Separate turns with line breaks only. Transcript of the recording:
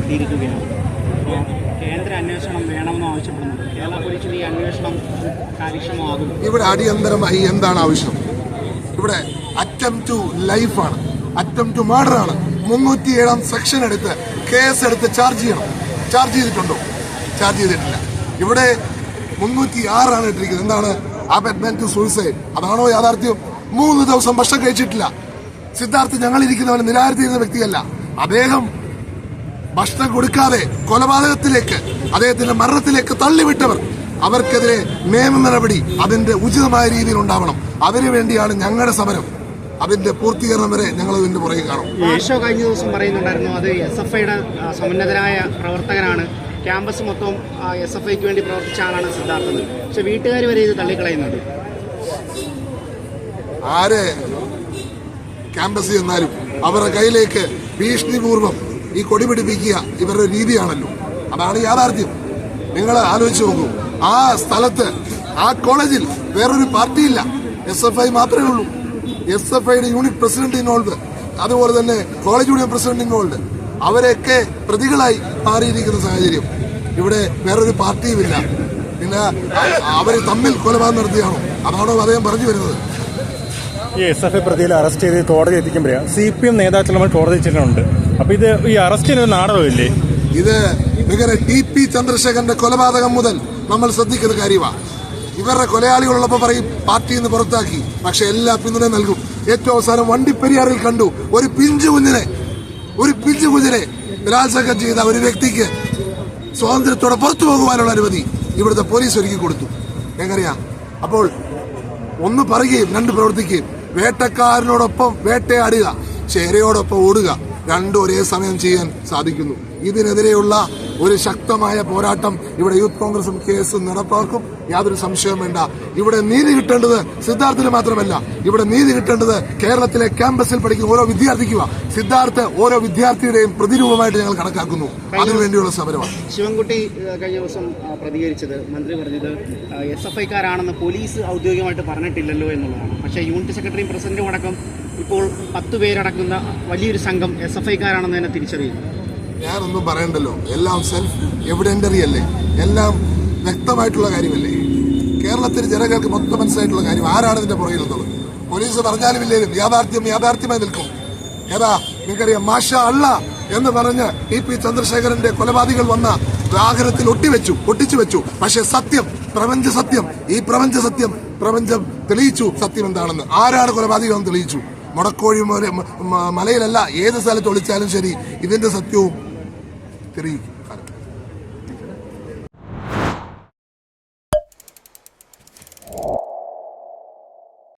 എത്തിയിരിക്കുകയാണ്. കേന്ദ്ര അന്വേഷണം വേണമെന്ന് ആവശ്യപ്പെടുന്നുണ്ട്. കേരള പോലീസിൽ ഈ അന്വേഷണം കാര്യക്ഷമമാകും.
ഇവിടെ അടിയന്തരമായി എന്താണ് ആവശ്യം? ഇവിടെ അറ്റം ടു ലൈഫാണ് അറ്റം ടു മർഡർ ആണ്. മുന്നൂറ്റി ഏഴാം സെക്ഷൻ എടുത്ത് കേസ് എടുത്ത് ചാർജ് ചെയ്യണം. ചാർജ് ചെയ്തിട്ടുണ്ടോ? ചാർജ് ചെയ്തിട്ടില്ല. ഇവിടെ മുന്നൂറ്റി ആറാണ് ഇട്ടിരിക്കുന്നത്. എന്താണ്? ടു സൂയിസൈഡ് അതാണോ യാഥാർത്ഥ്യം? മൂന്ന് ദിവസം ഭക്ഷണം കഴിച്ചിട്ടില്ല. സിദ്ധാർത്ഥ് ഞങ്ങൾ ഇരിക്കുന്നവൻ നിരാകരിച്ചിരുന്ന വ്യക്തിയല്ല. അദ്ദേഹം ഭക്ഷണം കൊടുക്കാതെ കൊലപാതകത്തിലേക്ക് അദ്ദേഹത്തിന്റെ മരണത്തിലേക്ക് തള്ളിവിട്ടവർ അവർക്കെതിരെ നിയമ നടപടി അതിന്റെ ഉചിതമായ രീതിയിൽ ഉണ്ടാവണം. അതിനുവേണ്ടിയാണ് ഞങ്ങളുടെ സമരം. അതിന്റെ പൂർത്തീകരണം വരെ ഞങ്ങൾ ഇതിന്റെ പുറകെ കാണും.
ആഷോ കഴിഞ്ഞ ദിവസം പറയുന്നുണ്ടായിരുന്നു അത് എസ് എഫ് ഐയുടെ സമുന്നതനായ പ്രവർത്തകനാണ് ക്യാമ്പസ് മൊത്തം എസ് എഫ് ഐക്ക് വേണ്ടി പ്രവർത്തിച്ച ആളാണ് സിദ്ധാർത്ഥൻ. പക്ഷെ വീട്ടുകാർ വരെ ഇത് തള്ളിക്കളയുന്നുണ്ട്.
ആര് ക്യാമ്പസിൽ ചെന്നാലും അവരുടെ കയ്യിലേക്ക് ഭീഷണിപൂർവം ഈ കൊടി പിടിപ്പിക്കുക ഇവരുടെ രീതിയാണല്ലോ. അതാണ് യാഥാർത്ഥ്യം. നിങ്ങൾ ആലോചിച്ച് നോക്കൂ. ആ സ്ഥലത്ത് ആ കോളേജിൽ വേറൊരു പാർട്ടിയില്ല. എസ് എഫ് ഐ മാത്രമേ ഉള്ളൂ. എസ് എഫ് ഐയുടെ യൂണിറ്റ് പ്രസിഡന്റ് ഇൻവോൾവ്. അതുപോലെ തന്നെ കോളേജ് യൂണിയൻ പ്രസിഡന്റ് ഇൻവോൾവ്. അവരെയൊക്കെ പ്രതികളായി മാറിയിരിക്കുന്ന സാഹചര്യം. ഇവിടെ വേറൊരു പാർട്ടിയുമില്ല പിന്നെ അവർ തമ്മിൽ കൊലപാതകം നടത്തിയാണോ? അതാണോ അദ്ദേഹം പറഞ്ഞു വരുന്നത്.
ഈ എസ് എഫ് ഐ പ്രതിയിൽ അറസ്റ്റ് ചെയ്ത് കോടതി എത്തിക്കുമ്പോഴേ സി പി എം നേതാക്കൾ കോടതി എത്തിച്ചിട്ടുണ്ട് അപ്പൊ ഇത് ഈ അറസ്റ്റിന് നാടകമില്ലേ?
ഇത് ഇവരെ ടി പി ചന്ദ്രശേഖരന്റെ കൊലപാതകം മുതൽ നമ്മൾ ശ്രദ്ധിക്കുന്ന കാര്യമാണ് ഇവരുടെ കൊലയാളികളുള്ളപ്പോൾ പറയും പാർട്ടിയിൽ നിന്ന് പുറത്താക്കി. പക്ഷെ എല്ലാ പിന്തുണയും നൽകും. ഏറ്റവും അവസാനം വണ്ടിപ്പെരിയാറിൽ കണ്ടു ഒരു പിഞ്ചു കുഞ്ഞിനെ ഒരു പിഞ്ചു കുഞ്ഞിനെ ബലാത്സംഗം ചെയ്ത ഒരു വ്യക്തിക്ക് സ്വാതന്ത്ര്യത്തോടെ പുറത്തു പോകുവാനുള്ള അനുമതി ഇവിടുത്തെ പോലീസ് ഒരുക്കി കൊടുത്തു. എങ്ങനെയാ? അപ്പോൾ ഒന്ന് പറയുകയും രണ്ട് പ്രവർത്തിക്കുകയും വേട്ടക്കാരനോടൊപ്പം വേട്ടയാടുക ചേരയോടൊപ്പം ഓടുക. രണ്ടും ഒരേ സമയം ചെയ്യാൻ സാധിക്കുന്നു. ഇതിനെതിരെയുള്ള ഒരു ശക്തമായ പോരാട്ടം ഇവിടെ യൂത്ത് കോൺഗ്രസും കെ എസും നടപ്പാക്കും. യാതൊരു സംശയവും വേണ്ട. ഇവിടെ നീതി കിട്ടേണ്ടത് സിദ്ധാർത്ഥിന് മാത്രമല്ല. ഇവിടെ നീതി കിട്ടേണ്ടത് കേരളത്തിലെ ക്യാമ്പസിൽ പഠിക്കുന്ന ഓരോ വിദ്യാർത്ഥിക്കുക സിദ്ധാർത്ഥ് ഓരോ വിദ്യാർത്ഥിയുടെയും പ്രതിരൂപമായിട്ട് ഞങ്ങൾ കണക്കാക്കുന്നു. അതിനുവേണ്ടിയുള്ള സമരമാണ്
ശിവൻകുട്ടി കഴിഞ്ഞ ദിവസം പ്രതികരിച്ചത് മന്ത്രി പറഞ്ഞത് എസ് എഫ് ഐക്കാരാണെന്ന് പോലീസ് ഔദ്യോഗികമായിട്ട് പറഞ്ഞിട്ടില്ലല്ലോ എന്നുള്ളതാണ്. പക്ഷേ യൂണിറ്റ് സെക്രട്ടറിയും പ്രസിഡന്റും അടക്കം ഇപ്പോൾ പത്ത് പേരടക്കുന്ന വലിയൊരു സംഘം എസ് എഫ് ഐക്കാരാണെന്ന് തന്നെ തിരിച്ചറിയുന്നു.
ഞാനൊന്നും പറയണ്ടല്ലോ. എല്ലാം സെൽഫ് എവിഡന്ററി അല്ലേ? എല്ലാം വ്യക്തമായിട്ടുള്ള കാര്യമല്ലേ? കേരളത്തിൽ ജനങ്ങൾക്ക് മൊത്തം മനസ്സിലായിട്ടുള്ള കാര്യം ആരാണ് ഇതിന്റെ പുറകിലെന്നുള്ളത് പോലീസ് പറഞ്ഞാലും ഇല്ലേലും യാഥാർത്ഥ്യം യാഥാർത്ഥ്യമായി നിൽക്കും. ഏതാ? നിങ്ങൾക്കറിയാം മാഷ അള്ള എന്ന് പറഞ്ഞ് ഇ പി ചന്ദ്രശേഖരന്റെ കൊലപാതകൾ വന്ന വാഹനത്തിൽ ഒട്ടിവെച്ചു ഒട്ടിച്ചു വെച്ചു. പക്ഷെ സത്യം പ്രപഞ്ച സത്യം ഈ പ്രപഞ്ച സത്യം പ്രപഞ്ചം തെളിയിച്ചു സത്യം എന്താണെന്ന്. ആരാണ് കൊലപാതകം തെളിയിച്ചു? മുടക്കോഴി മലയിലല്ല ഏത് സ്ഥലത്ത് ഒളിച്ചാലും ശരി ഇതിന്റെ സത്യവും trigo.